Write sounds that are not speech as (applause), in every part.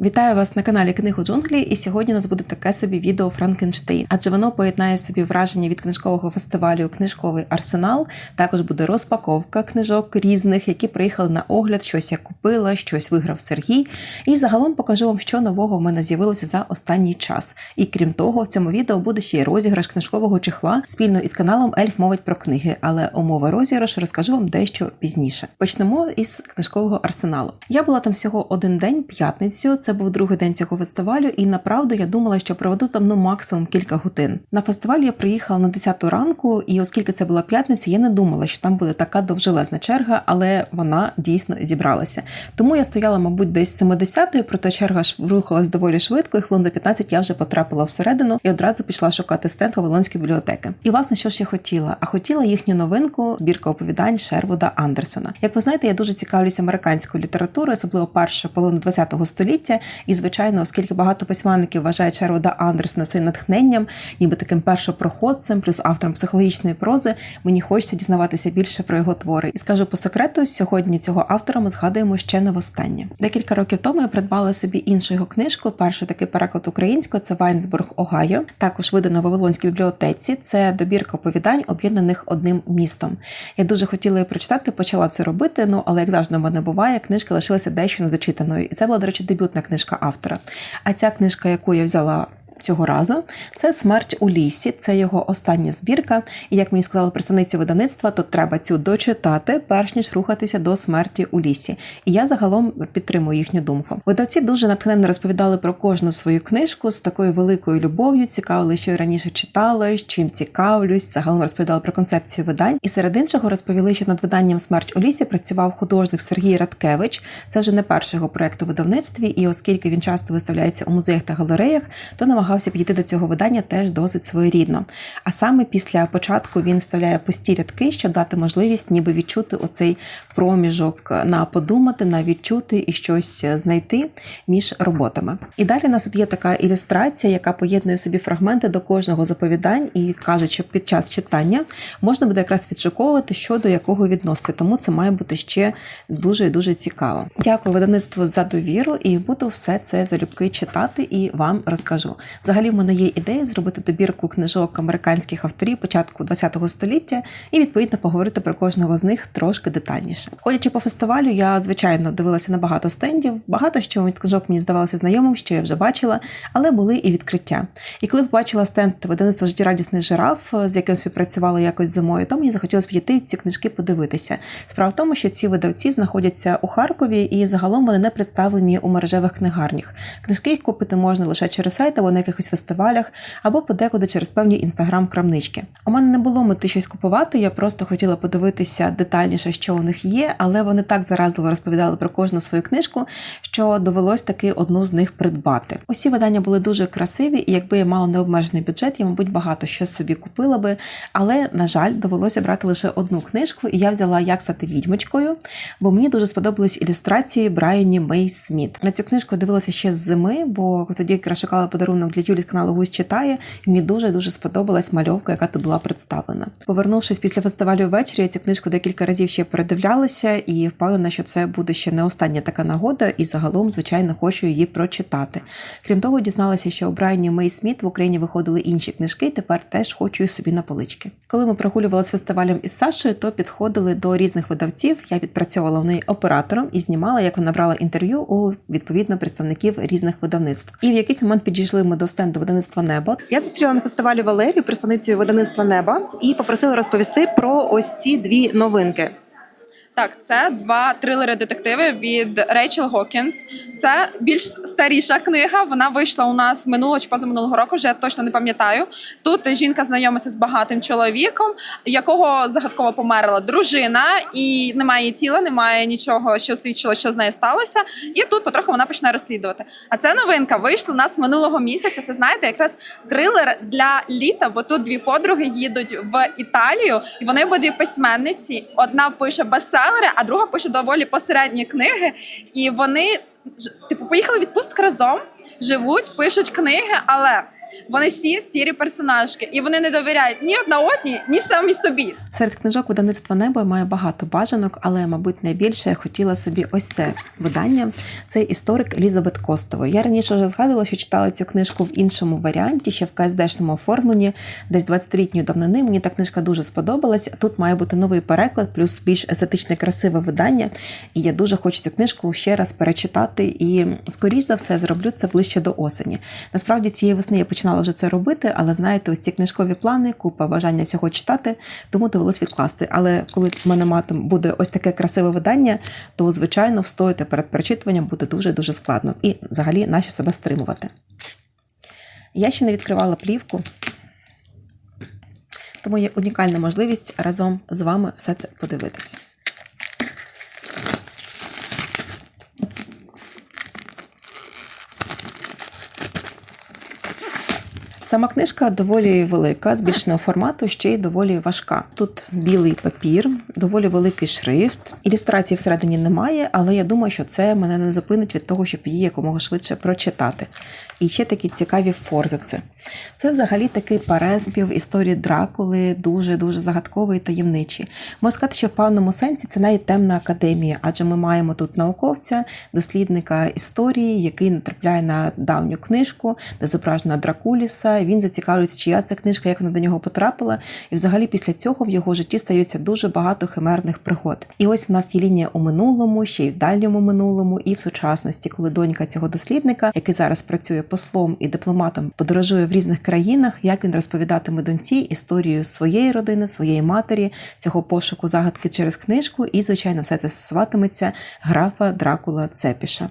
Вітаю вас на каналі Книгу Джунглі, і сьогодні у нас буде таке собі відео Франкенштейн, адже воно поєднає собі враження від книжкового фестивалю Книжковий арсенал. Також буде розпаковка книжок різних, які приїхали на огляд. Щось я купила, щось виграв Сергій. І загалом покажу вам, що нового в мене з'явилося за останній час. І крім того, в цьому відео буде ще й розіграш книжкового чехла спільно із каналом Ельф мовить про книги, але умови розіграшу розкажу вам дещо пізніше. Почнемо із книжкового арсеналу. Я була там всього один день, п'ятницю. Це був другий день цього фестивалю, і направду я думала, що проведу там ну максимум кілька годин. На фестиваль я приїхала на 10 ранку, і оскільки це була п'ятниця, я не думала, що там буде така довжелезна черга, але вона дійсно зібралася. Тому я стояла, мабуть, десь 70-ї, проте черга ж рухалась доволі швидко, і хвилин за 15 я вже потрапила всередину і одразу пішла шукати стенд Вавилонської бібліотеки. І власне, що ж я хотіла? А хотіла їхню новинку збірка оповідань Шервуда Андерсона. Як ви знаєте, я дуже цікавлюся американською літературою, особливо перша половина ХХ століття. І, звичайно, оскільки багато письменників вважають Шервуда Андерсона своїм натхненням, ніби таким першопроходцем, плюс автором психологічної прози, мені хочеться дізнаватися більше про його твори. І скажу по секрету, сьогодні цього автора ми згадуємо ще не востаннє. Декілька років тому я придбала собі іншу його книжку. Перший такий переклад українською це Вайнсбург, Огайо. Також видано в Вавилонській бібліотеці. Це добірка оповідань, об'єднаних одним містом. Я дуже хотіла її прочитати, почала це робити. Ну але як завжди в мене буває, книжка лишилася дещо недочитаною. І це була, до речі, дебютна книжка автора. А ця книжка, яку я взяла. Цього разу це смерть у лісі, це його остання збірка. І як мені сказали представниці видавництва, то треба цю дочитати, перш ніж рухатися до смерті у лісі. І я загалом підтримую їхню думку. Видавці дуже натхненно розповідали про кожну свою книжку з такою великою любов'ю, цікавили, що я раніше читала, чим цікавлюсь. Загалом розповідали про концепцію видань. І серед іншого розповіли, що над виданням Смерть у лісі працював художник Сергій Радкевич. Це вже не перший його проект у видавництві, і оскільки він часто виставляється у музеях та галереях, то намагався намагався підійти до цього видання теж досить своєрідно. А саме після початку він вставляє пусті рядки, щоб дати можливість ніби відчути оцей проміжок на подумати, на відчути і щось знайти між роботами. І далі у нас тут є така ілюстрація, яка поєднує собі фрагменти до кожного з оповідань, і кажуть, що під час читання можна буде якраз відшуковувати, що до якого відноситься. Тому це має бути ще дуже і дуже цікаво. Дякую видавництву за довіру, і буду все це залюбки читати і вам розкажу. Взагалі, в мене є ідея зробити добірку книжок американських авторів початку ХХ століття і відповідно поговорити про кожного з них трошки детальніше. Ходячи по фестивалю, я звичайно дивилася на багато стендів. Багато що від книжок мені здавалося знайомим, що я вже бачила, але були і відкриття. І коли побачила стенд видавництва життєрадісний жираф, з яким співпрацювала якось зимою, то мені захотілося підійти ці книжки подивитися. Справа в тому, що ці видавці знаходяться у Харкові і загалом вони не представлені у мережевих книгарнях. Книжки їх купити можна лише через сайт або на якихось фестивалях, або подекуди через певні інстаграм-крамнички. У мене не було мети щось купувати, я просто хотіла подивитися детальніше, що у них є, але вони так заразливо розповідали про кожну свою книжку, що довелось таки одну з них придбати. Усі видання були дуже красиві, і якби я мала необмежений бюджет, я, мабуть, багато що собі купила би. Але, на жаль, довелося брати лише одну книжку, і я взяла як стати відьмочкою, бо мені дуже сподобались ілюстрації Брайані Мей Сміт. На цю книжку дивилася ще з зими, бо тоді якраз шукала подарунок для Юлі з каналу Гусь читає, і мені дуже дуже сподобалась мальовка, яка тут була представлена. Повернувшись після фестивалю ввечері, я цю книжку декілька разів ще передивлялася і впевнена, що це буде ще не остання така нагода, і загалом, звичайно, хочу її прочитати. Крім того, дізналася, що у Брайані Мей Сміт в Україні виходили інші книжки, і тепер теж хочу їх собі на полички. Коли ми прогулювалися фестивалем із Сашою, то підходили до різних видавців. Я підпрацьовувала в неї оператором і знімала, як вона брала інтерв'ю у відповідно представників різних видавництв. І в якийсь момент підійшли ми до стенду видавництва Небо. Я зустріла на фестивалі Валерію, представницю видавництва Неба, і попросила розповісти про ось ці дві новинки. Так, це два трилери-детективи від Рейчел Гокінс. Це більш старіша книга. Вона вийшла у нас минулого чи позаминулого року, вже я точно не пам'ятаю. Тут жінка знайомиться з багатим чоловіком, якого загадково померла дружина, і немає тіла, немає нічого, що свідчило, що з нею сталося. І тут потроху вона починає розслідувати. А це новинка вийшла у нас минулого місяця. Це знаєте, якраз трилер для літа, бо тут дві подруги їдуть в Італію, і вони обидві письменниці. Одна пише бестселери, а друга пише доволі посередні книги. І вони типу поїхали в відпустку разом. Живуть, пишуть книги, але Вони всі сірі персонажки, і вони не довіряють ні одна одній, ні самі собі. Серед книжок видавництва небо має багато бажанок, але, мабуть, найбільше я хотіла собі ось це видання. Це історик Елізабет Костової. Я раніше вже згадувала, що читала цю книжку в іншому варіанті, ще в КСДшному оформленні, десь 20-літньої давнини. Мені та книжка дуже сподобалась. Тут має бути новий переклад, плюс більш естетичне, красиве видання. І я дуже хочу цю книжку ще раз перечитати. І, скоріш за все, зроблю це ближче до осені. Насправді цієї весни я починала вже це робити, але знаєте, ось ці книжкові плани, купа бажання всього читати, тому довелось відкласти. Але коли в мене матом буде ось таке красиве видання, то звичайно встояти перед перечитуванням буде дуже дуже складно і взагалі наші себе стримувати. Я ще не відкривала плівку, тому є унікальна можливість разом з вами все це подивитися. Сама книжка доволі велика, збільшеного формату, ще й доволі важка. Тут білий папір, доволі великий шрифт. Ілюстрації всередині немає, але я думаю, що це мене не зупинить від того, щоб її якомога швидше прочитати. І ще такі цікаві форзаци. Це взагалі такий переспів історії Дракули, дуже дуже загадковий і таємничий. Можна сказати, що в певному сенсі це навіть темна академія, адже ми маємо тут науковця, дослідника історії, який натрапляє на давню книжку, де зображена Дракуліса. Він зацікавлюється, чия ця книжка, як вона до нього потрапила. І взагалі після цього в його житті стається дуже багато химерних пригод. І ось в нас є лінія у минулому, ще й в дальньому минулому, і в сучасності, коли донька цього дослідника, який зараз працює послом і дипломатом, подорожує в різних країнах, як він розповідатиме доньці історію своєї родини, своєї матері, цього пошуку загадки через книжку, і, звичайно, все це стосуватиметься графа Дракула Цепіша.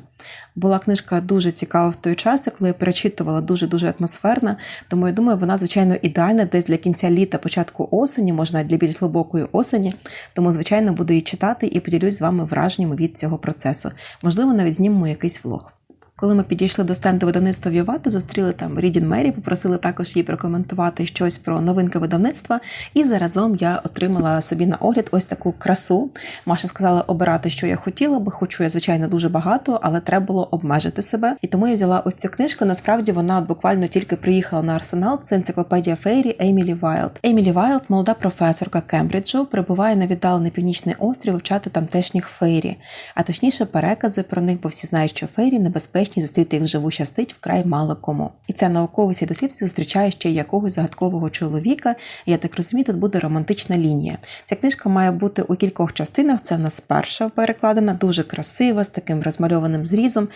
Була книжка дуже цікава в той час, коли я перечитувала дуже дуже атмосферна. Тому я думаю, вона звичайно ідеальна десь для кінця літа, початку осені, можна для більш глибокої осені. Тому, звичайно, буду її читати і поділюсь з вами враженнями від цього процесу. Можливо, навіть знімемо якийсь влог. Коли ми підійшли до стенду видавництва Вівати, зустріли там Рідін Мері, попросили також їй прокоментувати щось про новинки видавництва. І заразом я отримала собі на огляд ось таку красу. Маша сказала обирати, що я хотіла, бо хочу я, звичайно, дуже багато, але треба було обмежити себе. І тому я взяла ось цю книжку. Насправді вона буквально тільки приїхала на арсенал. Це енциклопедія Фейрі Емілі Вайлд. Емілі Вайлд, молода професорка Кембриджу, прибуває на віддалений північний острів вивчати тамтешніх фейрі, а точніше перекази про них, бо всі знають, що фейрі небезпечні зустріти їх вживу щастить вкрай мало кому. І ця науковець і дослідниця зустрічає ще якогось загадкового чоловіка. І я так розумію, тут буде романтична лінія. Ця книжка має бути у кількох частинах. Це в нас перша перекладена, дуже красива, з таким розмальованим зрізом,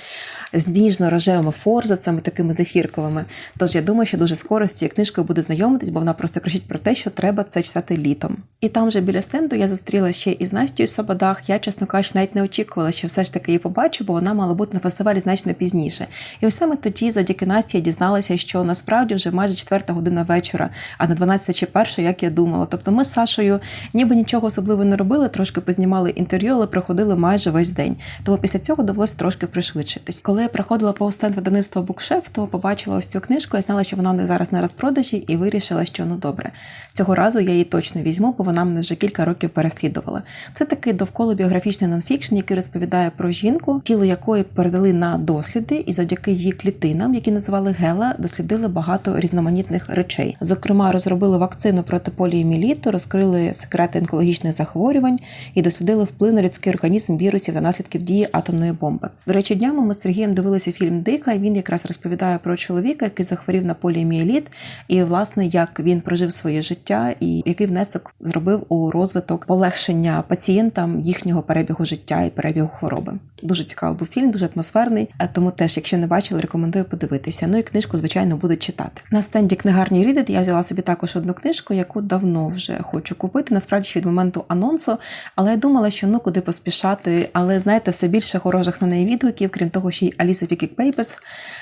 з ніжно-рожевими форзацями, такими зефірковими. Тож я думаю, що дуже скоро з цією книжкою буду знайомитись, бо вона просто кричить про те, що треба це читати літом. І там же біля стенду я зустріла ще із Настю Сабадах. Я, чесно кажучи, навіть не очікувала, що все ж таки її побачу, бо вона мала бути на фестивалі значно пізніше. І ось саме тоді, завдяки Насті, я дізналася, що насправді вже майже четверта година вечора, а на 12 чи перша, як я думала. Тобто ми з Сашою ніби нічого особливо не робили, трошки познімали інтерв'ю, але проходили майже весь день. Тому після цього довелося трошки пришвидшитись. Коли я проходила по стенд видавництва Букшеф, то побачила ось цю книжку, я знала, що вона них зараз на розпродажі, і вирішила, що ну добре. Цього разу я її точно візьму, бо вона мене вже кілька років переслідувала. Це такий довкола біографічний нонфікшн, який розповідає про жінку, тіло якої передали на досліди, і завдяки її клітинам, які називали Гела, дослідили багато різноманітних речей. Зокрема, розробили вакцину проти поліоміліту, розкрили секрети онкологічних захворювань і дослідили вплив на людський організм вірусів та наслідків дії атомної бомби. До речі, днями ми з Сергієм дивилися фільм Дика. і Він якраз розповідає про чоловіка, який захворів на поліоміеліт, і власне як він прожив своє життя, і який внесок зробив у розвиток полегшення пацієнтам їхнього перебігу життя і перебігу хвороби. Дуже цікавий був фільм, дуже атмосферний. Тому теж, якщо не бачили, рекомендую подивитися. Ну і книжку, звичайно, буду читати. На стенді книгарні Reddit я взяла собі також одну книжку, яку давно вже хочу купити. Насправді від моменту анонсу, але я думала, що ну куди поспішати. Але знаєте, все більше хороших на неї відгуків, крім того, ще й Аліса Пікік Пейпес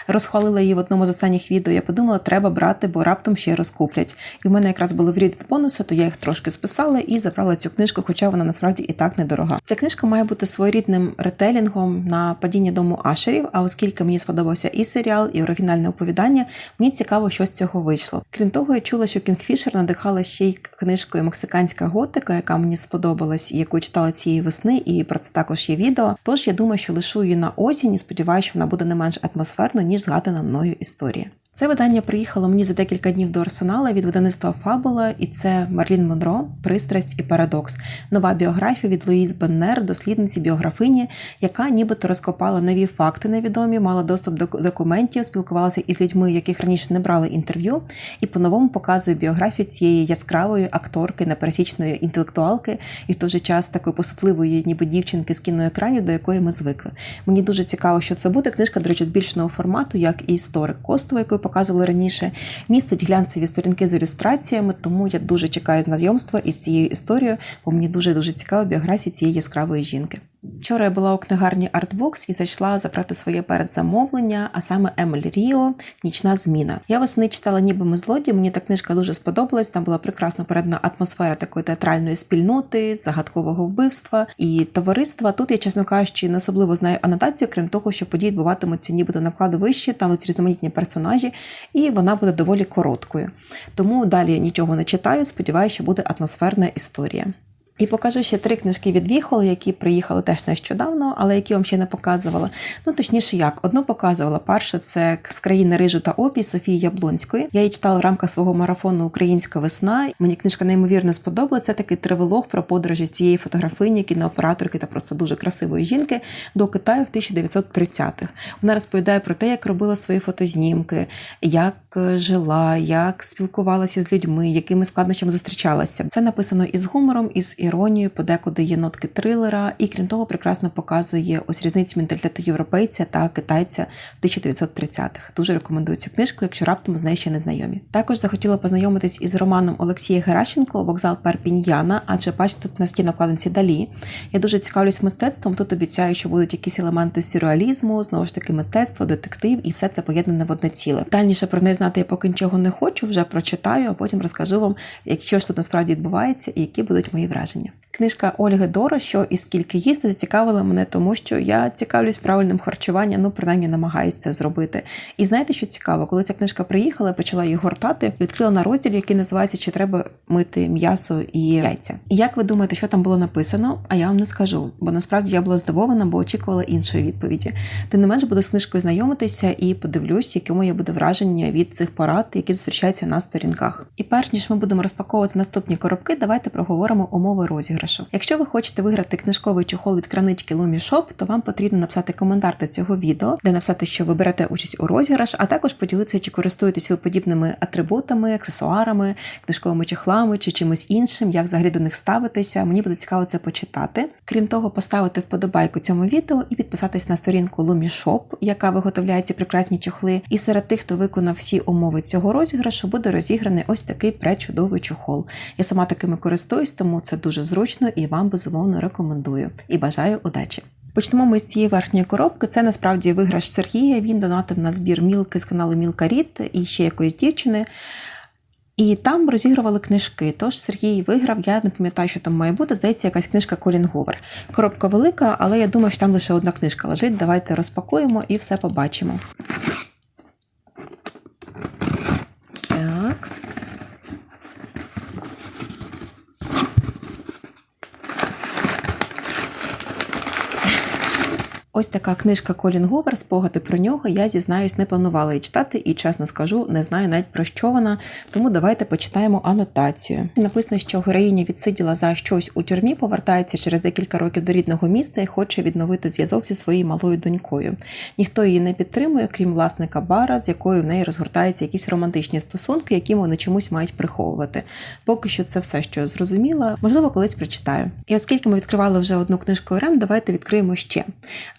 розхвалила її в одному з останніх відео. Я подумала, треба брати, бо раптом ще розкуплять. І в мене якраз були в Reddit бонуси, то я їх трошки списала і забрала цю книжку, хоча вона насправді і так недорога. Ця книжка має бути своєрідним ретелінгом на падіння дому Ашерів. А оскільки мені сподобався і серіал, і оригінальне оповідання, мені цікаво, що з цього вийшло. Крім того, я чула, що Кінгфішер надихала ще й книжкою Мексиканська готика, яка мені сподобалась, яку читала цієї весни, і про це також є відео. Тож я думаю, що лишу її на осінь і сподіваюся, що вона буде не менш атмосферною, ніж згадана мною історія. Це видання приїхало мені за декілька днів до арсенала від видавництва Фабула, і це Марлін Монро, Пристрасть і Парадокс. Нова біографія від Луїз Беннер, дослідниці біографині, яка нібито розкопала нові факти невідомі, мала доступ до документів, спілкувалася із людьми, яких раніше не брали інтерв'ю, і по-новому показує біографію цієї яскравої акторки, непересічної інтелектуалки, і в той же час такої посутливої, ніби дівчинки з кіноекранів, до якої ми звикли. Мені дуже цікаво, що це буде. Книжка, до речі, збільшеного формату, як і історик Костова, яку показували раніше, містить глянцеві сторінки з ілюстраціями, тому я дуже чекаю знайомства із цією історією, бо мені дуже дуже цікава біографія цієї яскравої жінки. Вчора я була у книгарні Artbox і зайшла забрати своє передзамовлення, а саме Емель Ріо Нічна зміна. Я восени читала ніби ми злодії. Мені та книжка дуже сподобалась. Там була прекрасно передана атмосфера такої театральної спільноти, загадкового вбивства і товариства. Тут я, чесно кажучи, не особливо знаю анотацію, крім того, що події відбуватимуться нібито на кладовищі, там от різноманітні персонажі, і вона буде доволі короткою. Тому далі я нічого не читаю. Сподіваюся, що буде атмосферна історія. І покажу ще три книжки від Віхол, які приїхали теж нещодавно, але які вам ще не показувала. Ну точніше, як одну показувала. Перша це з країни рижу та опій Софії Яблонської. Я її читала в рамках свого марафону Українська весна. Мені книжка неймовірно сподобалася. Такий тривелог про подорожі цієї фотографині, кінооператорки та просто дуже красивої жінки до Китаю в 1930-х. Вона розповідає про те, як робила свої фотознімки, як е, жила, як спілкувалася з людьми, якими складнощами зустрічалася. Це написано із гумором, із іронією, подекуди є нотки трилера, і крім того, прекрасно показує ось різницю менталітету європейця та китайця 1930-х. Дуже рекомендую цю книжку, якщо раптом з нею ще не знайомі. Також захотіла познайомитись із романом Олексія Геращенко Вокзал Перпіньяна, адже бачите, тут на вкладинці далі. Я дуже цікавлюсь мистецтвом. Тут обіцяю, що будуть якісь елементи сюрреалізму, знову ж таки, мистецтво, детектив, і все це поєднане в одне ціле. Дальніше про неї знати я поки нічого не хочу, вже прочитаю, а потім розкажу вам, якщо ж тут насправді відбувається і які будуть мої враження побачення. Книжка Ольги Доро, що і скільки їсти, зацікавила мене, тому що я цікавлюсь правильним харчуванням, ну принаймні намагаюся це зробити. І знаєте, що цікаво, коли ця книжка приїхала, я почала її гортати, відкрила на розділі, який називається Чи треба мити м'ясо і яйця. І як ви думаєте, що там було написано? А я вам не скажу, бо насправді я була здивована, бо очікувала іншої відповіді. Тим не менш, буду з книжкою знайомитися і подивлюсь, яке моє буде враження від цих порад, які зустрічаються на сторінках. І перш ніж ми будемо розпаковувати наступні коробки, давайте проговоримо умови розіграшу. Якщо ви хочете виграти книжковий чохол від кранички Lumi Shop, то вам потрібно написати коментар до цього відео, де написати, що ви берете участь у розіграш, а також поділитися, чи користуєтесь ви подібними атрибутами, аксесуарами, книжковими чохлами чи чимось іншим, як взагалі до них ставитися. Мені буде цікаво це почитати. Крім того, поставити вподобайку цьому відео і підписатись на сторінку Lumi Shop, яка виготовляє ці прекрасні чохли. І серед тих, хто виконав всі умови цього розіграшу, буде розіграний ось такий пречудовий чохол. Я сама такими користуюсь, тому це дуже зручно і вам безумовно рекомендую. І бажаю удачі! Почнемо ми з цієї верхньої коробки. Це насправді виграш Сергія. Він донатив на збір мілки з каналу Мілка Рід і ще якоїсь дівчини. І там розігрували книжки. Тож Сергій виграв. Я не пам'ятаю, що там має бути. Здається, якась книжка Колін Говер. Коробка велика, але я думаю, що там лише одна книжка лежить. Давайте розпакуємо і все побачимо. Так. Ось така книжка Колін Говер, спогади про нього. Я зізнаюсь, не планувала її читати, і чесно скажу, не знаю навіть про що вона. Тому давайте почитаємо анотацію. Написано, що героїня відсиділа за щось у тюрмі, повертається через декілька років до рідного міста і хоче відновити зв'язок зі своєю малою донькою. Ніхто її не підтримує, крім власника бара, з якою в неї розгортаються якісь романтичні стосунки, які вони чомусь мають приховувати. Поки що це все, що я зрозуміла. Можливо, колись прочитаю. І оскільки ми відкривали вже одну книжку РМ, давайте відкриємо ще.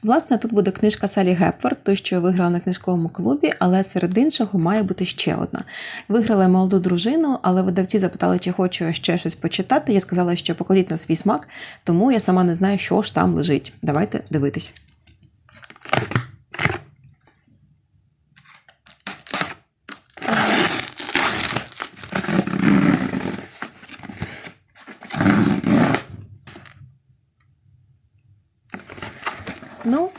Власне, тут буде книжка Салі Гепфорд, той, що я виграла на книжковому клубі, але серед іншого має бути ще одна. Виграла я молоду дружину, але видавці запитали, чи хочу я ще щось почитати. Я сказала, що покладіть на свій смак, тому я сама не знаю, що ж там лежить. Давайте дивитись. Ну,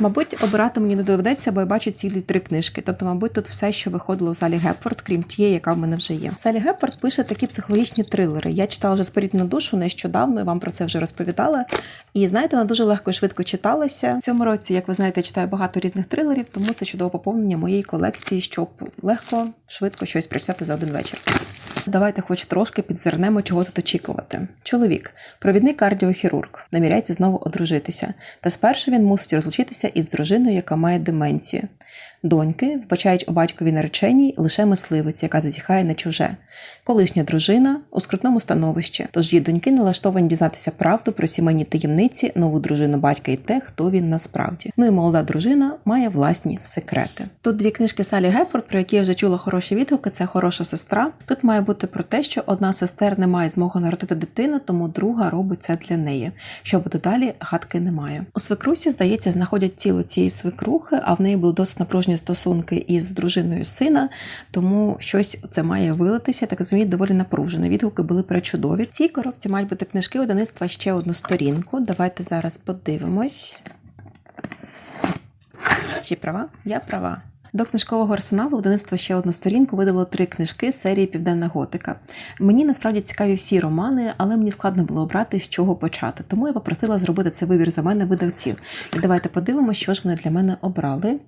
Мабуть, обирати мені не доведеться, бо я бачу цілі три книжки. Тобто, мабуть, тут все, що виходило в Салі Гепфорд, крім тієї, яка в мене вже є. Салі Гепфорд пише такі психологічні трилери. Я читала вже «Спорід на душу нещодавно, і вам про це вже розповідала. І знаєте, вона дуже легко і швидко читалася. В цьому році, як ви знаєте, я читаю багато різних трилерів, тому це чудове поповнення моєї колекції, щоб легко, швидко щось прочитати за один вечір. Давайте хоч трошки підзирнемо, чого тут очікувати. Чоловік, провідний кардіохірург, наміряється знову одружитися. Та спершу він мусить розлучитися із дружиною, яка має деменцію. Доньки вбачають у батькові нареченій лише мисливець, яка зазіхає на чуже. Колишня дружина у скрутному становищі, тож її доньки налаштовані дізнатися правду про сімейні таємниці, нову дружину батька і те, хто він насправді. Ну і молода дружина має власні секрети. Тут дві книжки Салі Гепфорд, про які я вже чула хороші відгуки. Це хороша сестра. Тут має бути про те, що одна сестер не має змоги народити дитину, тому друга робить це для неї. Що буде далі, гадки немає. У свекрусі, здається, знаходять тіло цієї свекрухи, а в неї були досить напружені стосунки із дружиною сина, тому щось це має вилитися. Так розумію, доволі напружено. Відгуки були пречудові. В цій коробці мають бути книжки видавництва ще одну сторінку. Давайте зараз подивимось. Чи права? Я права. До книжкового арсеналу видавництво ще одну сторінку видало три книжки з серії Південна Готика. Мені насправді цікаві всі романи, але мені складно було обрати, з чого почати. Тому я попросила зробити цей вибір за мене видавців. І давайте подивимося, що ж вони для мене обрали.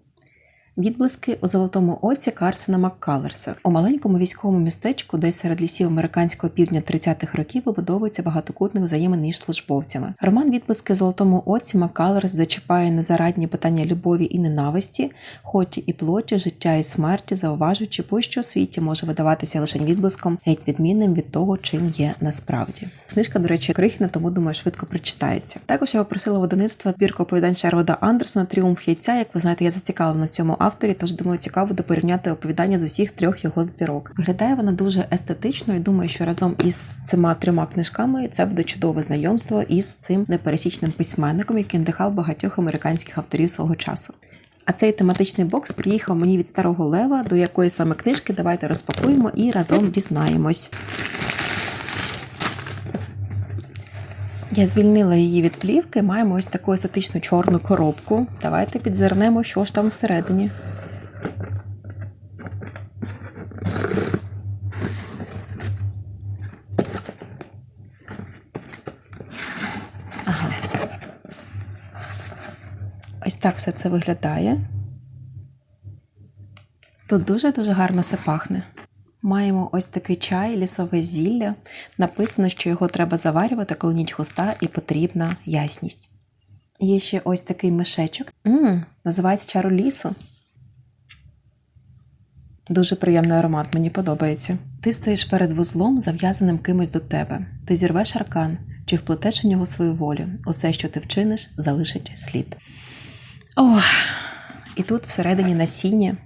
Відблиски у золотому оці Карсена Маккалерса. У маленькому військовому містечку, десь серед лісів американського півдня 30-х років, вибудовується багатокутних взаємин між службовцями. Роман Відблиски золотому оці Маккалерс зачіпає незарадні питання любові і ненависті, хоті і плоті, життя і смерті, зауважуючи, пощо у світі може видаватися лише відблиском, геть відмінним від того, чим є насправді. Книжка, до речі, крихітна, тому думаю, швидко прочитається. Також я попросила видавництва збірку оповідань Шервода Андерсона Тріумф яйця. Як ви знаєте, я зацікавлена в цьому авторі, тож думаю, цікаво буде порівняти оповідання з усіх трьох його збірок. Виглядає вона дуже естетично і думаю, що разом із цими трьома книжками це буде чудове знайомство із цим непересічним письменником, який надихав багатьох американських авторів свого часу. А цей тематичний бокс приїхав мені від старого лева, до якої саме книжки давайте розпакуємо і разом дізнаємось. Я звільнила її від плівки. Маємо ось таку естетичну чорну коробку. Давайте підзирнемо, що ж там всередині. Ага. Ось так все це виглядає. Тут дуже-дуже гарно все пахне. Маємо ось такий чай, лісове зілля. Написано, що його треба заварювати, коли ніч густа і потрібна ясність. Є ще ось такий мишечок. Мм, називається чару лісу. Дуже приємний аромат, мені подобається. Ти стоїш перед вузлом, зав'язаним кимось до тебе. Ти зірвеш аркан, чи вплетеш у нього свою волю. Усе, що ти вчиниш, залишить слід. Ох, і тут всередині насіння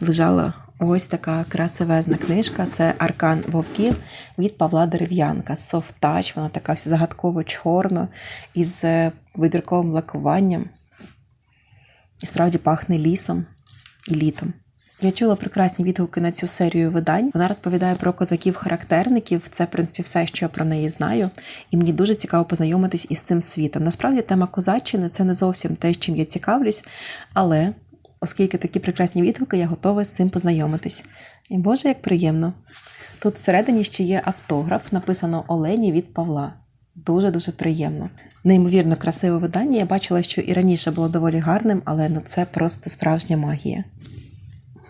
лежала ось така красивезна книжка. Це Аркан Вовків від Павла Дерев'янка. Soft Touch, вона така вся загадково чорна, із е, вибірковим лакуванням. І справді пахне лісом і літом. Я чула прекрасні відгуки на цю серію видань. Вона розповідає про козаків-характерників. Це, в принципі, все, що я про неї знаю. І мені дуже цікаво познайомитись із цим світом. Насправді, тема козаччини це не зовсім те, чим я цікавлюсь, але оскільки такі прекрасні відгуки, я готова з цим познайомитись. І Боже, як приємно. Тут всередині ще є автограф, написано Олені від Павла. Дуже дуже приємно. Неймовірно красиве видання. Я бачила, що і раніше було доволі гарним, але ну це просто справжня магія.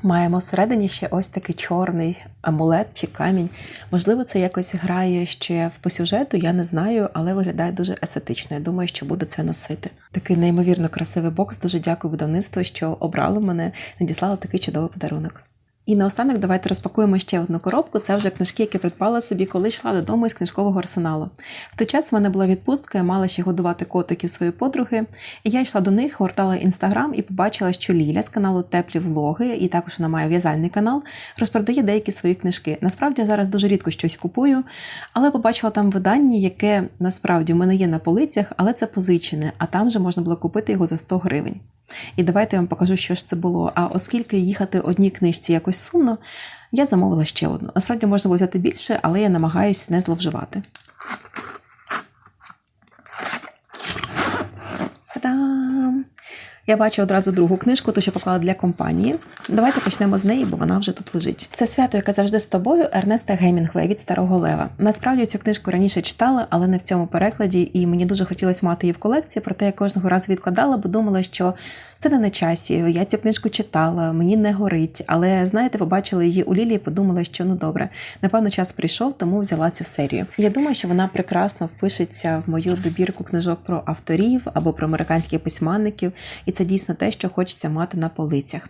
Маємо всередині ще ось такий чорний амулет чи камінь. Можливо, це якось грає ще в по сюжету, я не знаю, але виглядає дуже естетично. Я думаю, що буду це носити. Такий неймовірно красивий бокс. Дуже дякую видавництву, що обрало мене, надіслало такий чудовий подарунок. І наостанок давайте розпакуємо ще одну коробку. Це вже книжки, які придбала собі, коли йшла додому із книжкового арсеналу. В той час в мене була відпустка, я мала ще годувати котиків своєї подруги. І я йшла до них, гортала інстаграм і побачила, що Ліля з каналу Теплі влоги, і також вона має в'язальний канал, розпродає деякі свої книжки. Насправді я зараз дуже рідко щось купую, але побачила там видання, яке насправді в мене є на полицях, але це позичене, а там же можна було купити його за 100 гривень. І давайте я вам покажу, що ж це було. А оскільки їхати одній книжці якось сумно, я замовила ще одну. Насправді можна було взяти більше, але я намагаюсь не зловживати. Я бачу одразу другу книжку, ту, що поклала для компанії. Давайте почнемо з неї, бо вона вже тут лежить. Це свято, яке завжди з тобою, Ернеста Гемінгвей від Старого Лева. Насправді цю книжку раніше читала, але не в цьому перекладі, і мені дуже хотілося мати її в колекції, проте я кожного разу відкладала, бо думала, що це не на часі. Я цю книжку читала, мені не горить. Але знаєте, побачила її у Лілії, подумала, що ну добре, напевно, час прийшов, тому взяла цю серію. Я думаю, що вона прекрасно впишеться в мою добірку книжок про авторів або про американських письменників, і це дійсно те, що хочеться мати на полицях.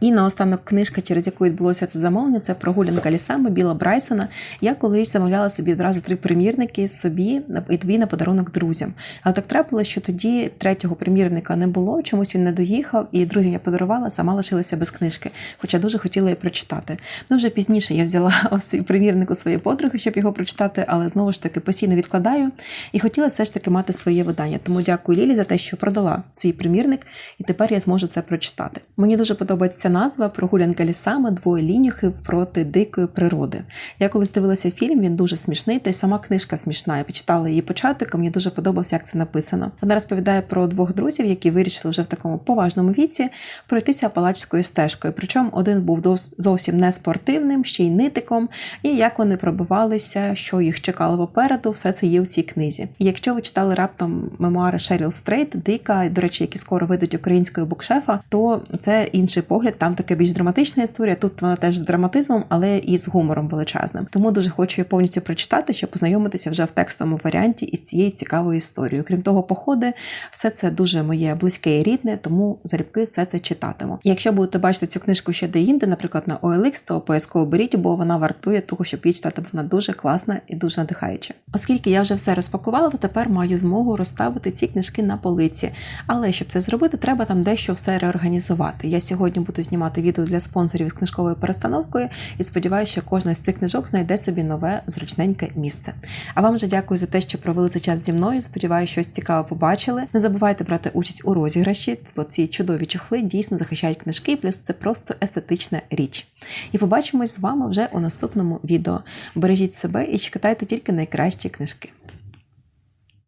І наостанок книжка, через яку відбулося це замовлення, це прогулянка лісами Біла Брайсона. Я колись замовляла собі одразу три примірники собі і дві на подарунок друзям. Але так трапилося, що тоді третього примірника не було, чомусь він не доїхав, і друзям я подарувала, сама лишилася без книжки, хоча дуже хотіла її прочитати. Ну вже пізніше я взяла (laughs) ось примірник у своєї подруги, щоб його прочитати, але знову ж таки постійно відкладаю і хотіла все ж таки мати своє видання. Тому дякую Лілі за те, що продала свій примірник, і тепер я зможу це прочитати. Мені дуже подобається назва Прогулянка лісами двоє лінюхів проти дикої природи. Я колись дивилася фільм, він дуже смішний, та й сама книжка смішна. Я почитала її початок, і мені дуже подобався, як це написано. Вона розповідає про двох друзів, які вирішили вже в такому поважному віці пройтися апалачською стежкою. Причому один був зовсім не спортивним, ще й нитиком, і як вони пробивалися, що їх чекало попереду, все це є в цій книзі. І якщо ви читали раптом мемуари Шеріл Стрейт, дика, до речі, які скоро вийдуть українською букшефа, то це інший погляд. Там така більш драматична історія. Тут вона теж з драматизмом, але і з гумором величезним. Тому дуже хочу її повністю прочитати, щоб познайомитися вже в текстовому варіанті із цією цікавою історією. Крім того, походи, все це дуже моє близьке і рідне, тому залюбки все це читатиму. Якщо будете бачити цю книжку ще де-інде, наприклад, на OLX, то обов'язково беріть, бо вона вартує того, щоб її читати. Вона дуже класна і дуже надихаюча. Оскільки я вже все розпакувала, то тепер маю змогу розставити ці книжки на полиці. Але щоб це зробити, треба там дещо все реорганізувати. Я сьогодні буду знімати відео для спонсорів з книжковою перестановкою і сподіваюся, що кожна з цих книжок знайде собі нове зручненьке місце. А вам вже дякую за те, що провели цей час зі мною. Сподіваюся, щось цікаве побачили. Не забувайте брати участь у розіграші, бо ці чудові чохли дійсно захищають книжки, плюс це просто естетична річ. І побачимось з вами вже у наступному відео. Бережіть себе і читайте тільки найкращі книжки.